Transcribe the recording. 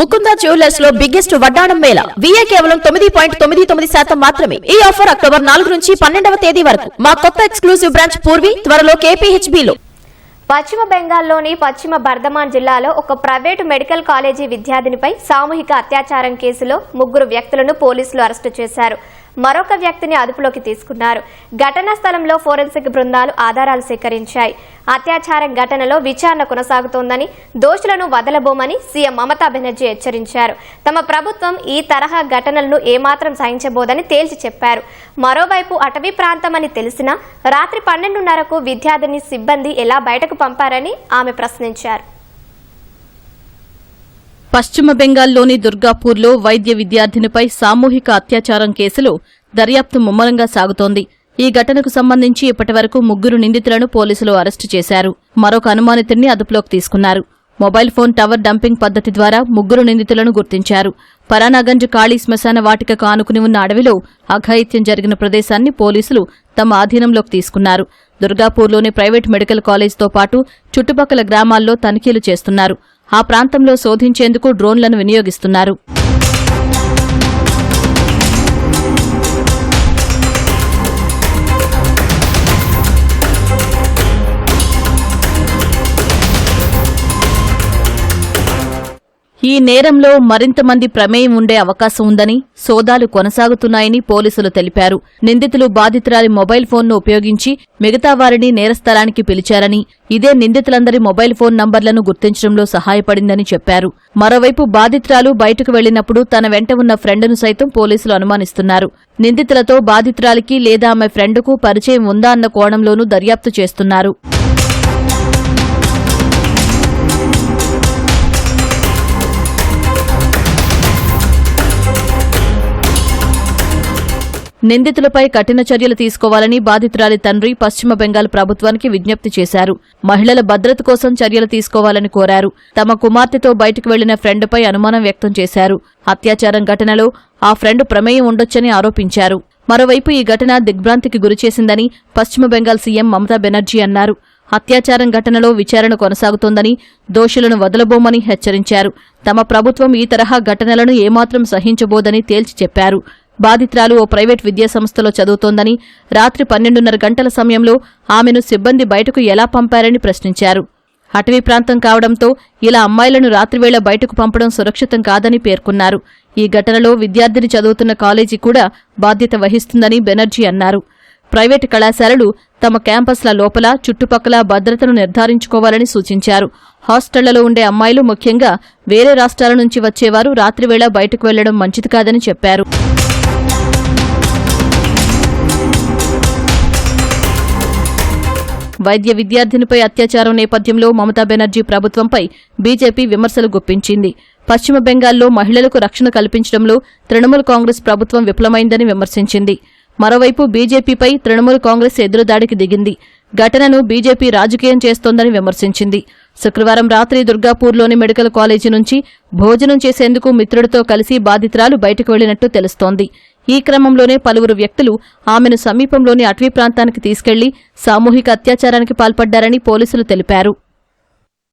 Mukunda జ్యువెలర్స్లో biggest వడ్డాణం Mela. VA కేవలం తొమ్మిది పాయింట్ తొమ్మిది తొమ్మిది శాతం మాత్రమే. ఈ ఆఫర్ అక్టోబర్ నాలుగు నుంచి పన్నెండవ తేదీ వరకు. మా కొత్త ఎక్స్క్లూసివ్ బ్రాంచ్ పూర్వి త్వరలో కేపీహెచ్బీలో పశ్చిమ బెంగాల్లోని పశ్చిమ బర్ధమాన్ జిల్లాలో ఒక ప్రైవేటు మెడికల్ కాలేజీ విద్యార్థినిపై సామూహిక అత్యాచారం కేసులో ముగ్గురు వ్యక్తులను పోలీసులు అరెస్టు చేశారు. మరొక వ్యక్తిని అదుపులోకి తీసుకున్నారు. ఘటనా స్థలంలో ఫోరెన్సిక్ బృందాలు ఆధారాలు సేకరించాయి. అత్యాచారం ఘటనలో విచారణ కొనసాగుతోందని దోషులను వదలబోమని సీఎం మమతా బెనర్జీ హెచ్చరించారు. తమ ప్రభుత్వం ఈ తరహా ఘటనలను ఏమాత్రం సహించబోదని తేల్చి చెప్పారు. మరోవైపు అటవీ ప్రాంతమని తెలిసినా రాత్రి పన్నెండున్నరకు విద్యార్థిని సిబ్బంది ఎలా బయటకు పంపారని ఆమె ప్రశ్నించారు. పశ్చిమ బెంగాల్లోని దుర్గాపూర్లో వైద్య విద్యార్థినిపై సామూహిక అత్యాచారం కేసులో దర్యాప్తు ముమ్మరంగా సాగుతోంది. ఈ ఘటనకు సంబంధించి ఇప్పటివరకు ముగ్గురు నిందితులను పోలీసులు అరెస్టు చేశారు. మరొక అనుమానితుడిని అదుపులోకి తీసుకున్నారు. మొబైల్ ఫోన్ టవర్ డంపింగ్ పద్ధతి ద్వారా ముగ్గురు నిందితులను గుర్తించారు. పరానాగంజ్ ఖాళీ శ్మశాన వాటికకు ఆనుకుని ఉన్న అడవిలో అఘాయిత్యం జరిగిన ప్రదేశాన్ని పోలీసులు తమ ఆధీనంలోకి తీసుకున్నారు. దుర్గాపూర్లోని ప్రైవేట్ మెడికల్ కాలేజ్తో పాటు చుట్టుపక్కల గ్రామాల్లో తనిఖీలు చేస్తున్నారు. ఆ ప్రాంతంలో శోధించేందుకు డ్రోన్లను వినియోగిస్తున్నారు. ఈ నేరంలో మరింత మంది ప్రమేయం ఉండే అవకాశం ఉందని సోదాలు కొనసాగుతున్నాయని పోలీసులు తెలిపారు. నిందితులు బాధితురాలి మొబైల్ ఫోన్ను ఉపయోగించి మిగతా వారిని నేరస్థలానికి పిలిచారని ఇదే నిందితులందరి మొబైల్ ఫోన్ నంబర్లను గుర్తించడంలో సహాయపడిందని చెప్పారు. మరోవైపు బాధితురాలు బయటకు వెళ్ళినప్పుడు తన వెంట ఉన్న ఫ్రెండ్ను సైతం పోలీసులు అనుమానిస్తున్నారు. నిందితులతో బాధితురాలికి లేదా ఆమె ఫ్రెండ్కు పరిచయం ఉందా అన్న కోణంలోనూ దర్యాప్తు చేస్తున్నారు. నిందితులపై కఠిన చర్యలు తీసుకోవాలని బాధితురాలి తండ్రి పశ్చిమ బెంగాల్ ప్రభుత్వానికి విజ్ఞప్తి చేశారు. మహిళల భద్రత కోసం చర్యలు తీసుకోవాలని కోరారు. తమ కుమార్తెతో బయటకు వెళ్ళిన ఫ్రెండ్పై అనుమానం వ్యక్తం చేశారు. అత్యాచారం ఘటనలో ఆ ఫ్రెండ్ ప్రమేయం ఉండొచ్చని ఆరోపించారు. మరోవైపు ఈ ఘటన దిగ్భ్రాంతికి గురిచేసిందని పశ్చిమ బెంగాల్ సీఎం మమతా బెనర్జీ అన్నారు. అత్యాచారం ఘటనలో విచారణ కొనసాగుతోందని దోషులను వదలబోమని హెచ్చరించారు. తమ ప్రభుత్వం ఈ తరహా ఘటనలను ఏమాత్రం సహించబోదని తేల్చి చెప్పారు. బాధితురాలు ఓ ప్రైవేట్ విద్యాసంస్థలో చదువుతోందని రాత్రి పన్నెండున్నర గంటల సమయంలో ఆమెను సిబ్బంది బయటకు ఎలా పంపారని ప్రశ్నించారు. అటవీ ప్రాంతం కావడంతో ఇలా అమ్మాయిలను రాత్రివేళ బయటకు పంపడం సురక్షితం కాదని పేర్కొన్నారు. ఈ ఘటనలో విద్యార్థిని చదువుతున్న కాలేజీ కూడా బాధ్యత వహిస్తుందని బెనర్జీ అన్నారు. ప్రైవేటు కళాశాలలు తమ క్యాంపస్ల లోపల చుట్టుపక్కల భద్రతను నిర్ధారించుకోవాలని సూచించారు. హాస్టళ్ళలో ఉండే అమ్మాయిలు ముఖ్యంగా వేరే రాష్ట్రాల నుంచి వచ్చేవారు రాత్రివేళ బయటకు వెళ్ళడం మంచిది కాదని చెప్పారు. వైద్య విద్యార్థినిపై అత్యాచారం నేపథ్యంలో మమతా బెనర్జీ ప్రభుత్వంపై బీజేపీ విమర్శలు గుప్పించింది. పశ్చిమ బెంగాల్లో మహిళలకు రక్షణ కల్పించడంలో తృణమూల్ కాంగ్రెస్ ప్రభుత్వం విఫలమైందని విమర్శించింది. మరోవైపు బీజేపీపై తృణమూల్ కాంగ్రెస్ ఎదురుదాడికి దిగింది. ఘటనను బీజేపీ రాజకీయం చేస్తోందని విమర్శించింది. శుక్రవారం రాత్రి దుర్గాపూర్లోని మెడికల్ కాలేజీ నుంచి భోజనం చేసేందుకు మిత్రుడితో కలిసి బాధితురాలు బయటకు వెళ్ళినట్టు తెలుస్తోంది. ఈ క్రమంలోనే పలువురు వ్యక్తులు ఆమెను సమీపంలోని అటవీ ప్రాంతానికి తీసుకెళ్ళి సామూహిక అత్యాచారానికి పాల్పడ్డారని పోలీసులు తెలిపారు.